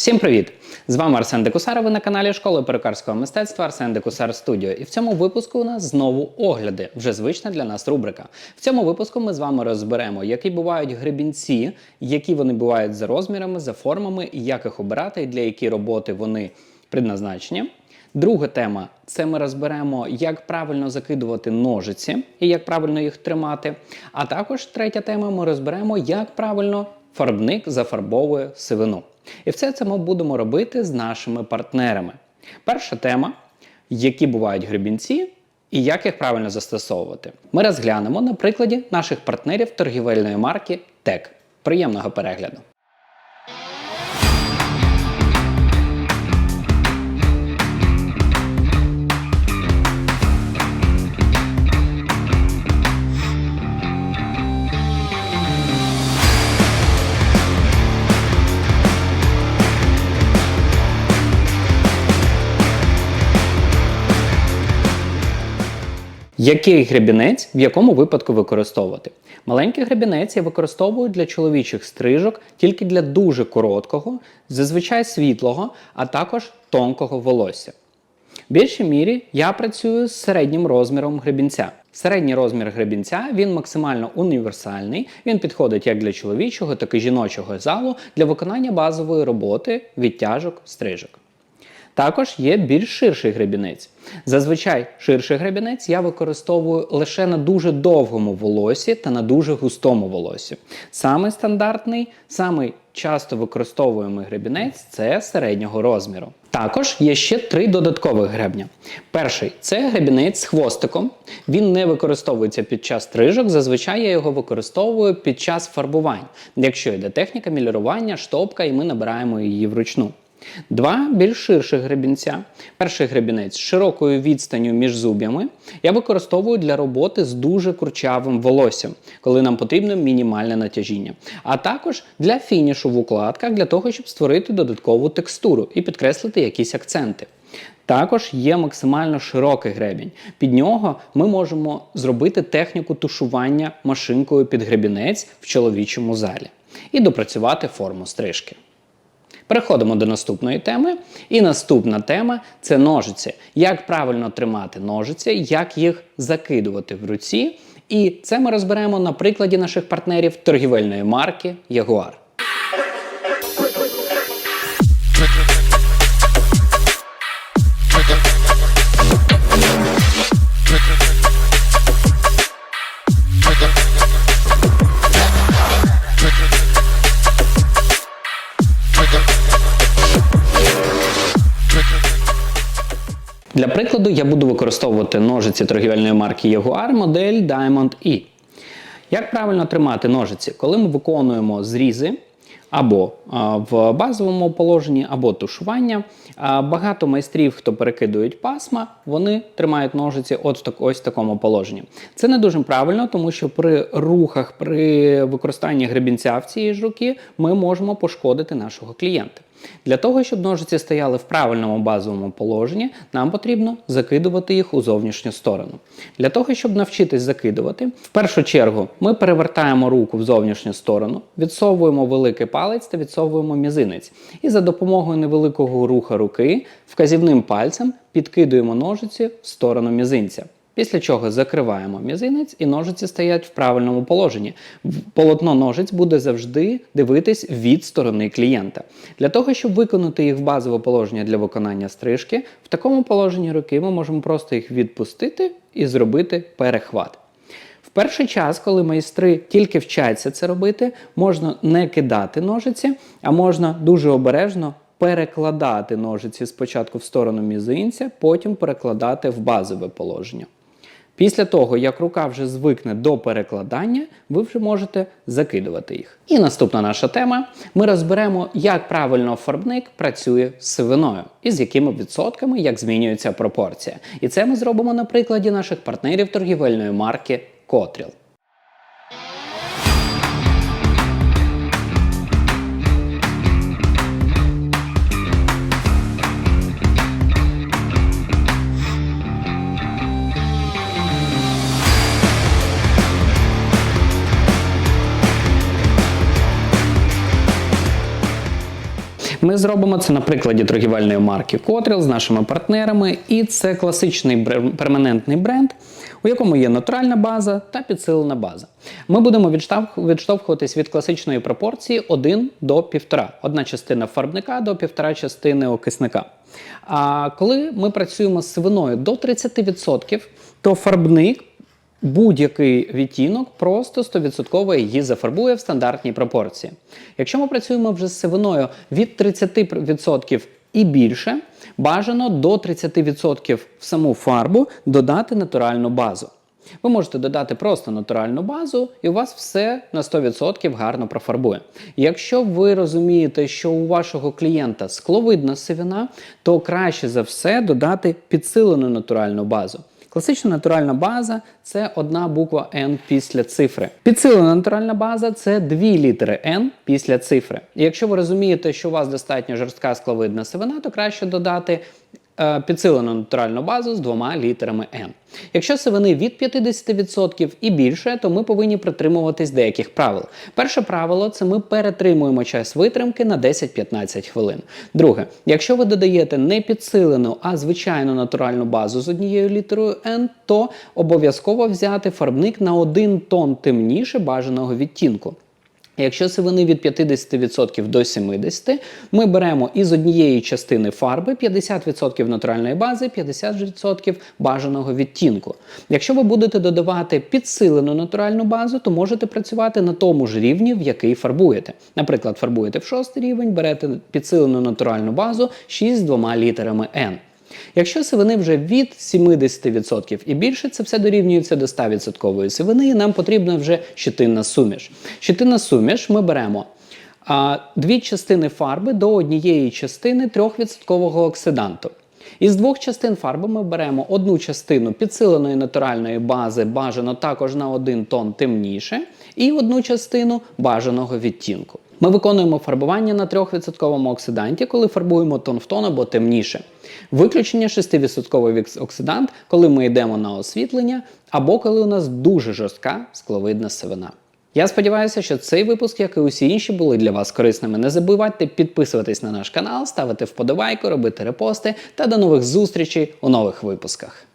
Всім привіт! З вами Арсен Декусар, ви на каналі школи перукарського мистецтва Арсен Декусар Студіо. І в цьому випуску у нас знову огляди, вже звична для нас рубрика. В цьому випуску ми з вами розберемо, які бувають гребінці, які вони бувають за розмірами, за формами, як їх обирати, і для які роботи вони предназначені. Друга тема це ми розберемо, як правильно закидувати ножиці і як правильно їх тримати. А також третя тема ми розберемо, як правильно фарбник зафарбовує сивину. І все це ми будемо робити з нашими партнерами. Перша тема, які бувають гребінці і як їх правильно застосовувати. Ми розглянемо на прикладі наших партнерів торгівельної марки ТЕК. Приємного перегляду! Який гребінець в якому випадку використовувати? Маленький гребінець я використовую для чоловічих стрижок тільки для дуже короткого, зазвичай світлого, а також тонкого волосся. В більшій мірі я працюю з середнім розміром гребінця. Середній розмір гребінця він максимально універсальний. Він підходить як для чоловічого, так і жіночого залу для виконання базової роботи, відтяжок, стрижок. Також є більш ширший гребінець. Зазвичай ширший гребінець я використовую лише на дуже довгому волосі та на дуже густому волосі. Самий стандартний, самий часто використовуємий гребінець це середнього розміру. Також є ще три додаткових гребня. Перший це гребінець з хвостиком. Він не використовується під час стрижок. Зазвичай я його використовую під час фарбувань, якщо йде техніка мілірування, штопка, і ми набираємо її вручну. Два більш ширших гребінця. Перший гребінець з широкою відстанню між зуб'ями я використовую для роботи з дуже курчавим волоссям, коли нам потрібно мінімальне натяжіння. А також для фінішу в укладках, для того, щоб створити додаткову текстуру і підкреслити якісь акценти. Також є максимально широкий гребінь. Під нього ми можемо зробити техніку тушування машинкою під гребінець в чоловічому залі і допрацювати форму стрижки. Переходимо до наступної теми. І наступна тема це ножиці. Як правильно тримати ножиці, як їх закидувати в руці. І це ми розберемо на прикладі наших партнерів торгівельної марки Jaguar. Для прикладу я буду використовувати ножиці торгівельної марки Jaguar модель Diamond E. Як правильно тримати ножиці? Коли ми виконуємо зрізи або в базовому положенні, або тушування, багато майстрів, хто перекидують пасма, вони тримають ножиці от так, ось в такому положенні. Це не дуже правильно, тому що при рухах, при використанні гребінця в цієї ж руки ми можемо пошкодити нашого клієнта. Для того, щоб ножиці стояли в правильному базовому положенні, нам потрібно закидувати їх у зовнішню сторону. Для того, щоб навчитись закидувати, в першу чергу ми перевертаємо руку в зовнішню сторону, відсовуємо великий палець та відсовуємо мізинець. І за допомогою невеликого руха руки вказівним пальцем підкидуємо ножиці в сторону мізинця. Після чого закриваємо мізинець і ножиці стоять в правильному положенні. Полотно ножиць буде завжди дивитись від сторони клієнта. Для того, щоб виконати їх в базове положення для виконання стрижки, в такому положенні руки ми можемо просто їх відпустити і зробити перехват. В перший час, коли майстри тільки вчаться це робити, можна не кидати ножиці, а можна дуже обережно перекладати ножиці спочатку в сторону мізинця, потім перекладати в базове положення. Після того, як рука вже звикне до перекладання, ви вже можете закидувати їх. І наступна наша тема: ми розберемо, як правильно фарбник працює з сивиною і з якими відсотками як змінюється пропорція. І це ми зробимо на прикладі наших партнерів торгівельної марки Котріл. Зробимо це на прикладі торгівельної марки Котріл з нашими партнерами, і це класичний перманентний бренд, у якому є натуральна база та підсилена база. Ми будемо відштовхуватись від класичної пропорції 1 до 1,5. Одна частина фарбника до 1,5 частини окисника. А коли ми працюємо з сивиною до 30%, то фарбник будь-який відтінок просто 100% її зафарбує в стандартній пропорції. Якщо ми працюємо вже з сивиною від 30% і більше, бажано до 30% в саму фарбу додати натуральну базу. Ви можете додати просто натуральну базу, і у вас все на 100% гарно профарбує. Якщо ви розумієте, що у вашого клієнта скловидна сивина, то краще за все додати підсилену натуральну базу. Класична натуральна база це одна буква N після цифри. Підсилена натуральна база це дві літери N після цифри. І якщо ви розумієте, що у вас достатньо жорстка скловидна сивина, то краще додати підсилену натуральну базу з двома літерами N. Якщо сивини від 50% і більше, то ми повинні притримуватись деяких правил. Перше правило це ми перетримуємо час витримки на 10-15 хвилин. Друге, якщо ви додаєте не підсилену, а звичайну натуральну базу з однією літерою N, то обов'язково взяти фарбник на один тон темніше бажаного відтінку. Якщо сивини від 50% до 70%, ми беремо із однієї частини фарби 50% натуральної бази, 50% бажаного відтінку. Якщо ви будете додавати підсилену натуральну базу, то можете працювати на тому ж рівні, в який фарбуєте. Наприклад, фарбуєте в шостий рівень, берете підсилену натуральну базу 6 з двома літерами N. Якщо сивини вже від 70% і більше, це все дорівнюється до 100% сивини, і нам потрібна вже щитинна суміш. Щитинна суміш ми беремо дві частини фарби до однієї частини 3% оксиданту. Із двох частин фарби ми беремо одну частину підсиленої натуральної бази, бажано також на один тон темніше, і одну частину бажаного відтінку. Ми виконуємо фарбування на 3% оксиданті, коли фарбуємо тон в тон або темніше. Виключення 6% оксидант, коли ми йдемо на освітлення, або коли у нас дуже жорстка скловидна сивина. Я сподіваюся, що цей випуск, як і усі інші, були для вас корисними. Не забувайте підписуватись на наш канал, ставити вподобайку, робити репости та до нових зустрічей у нових випусках.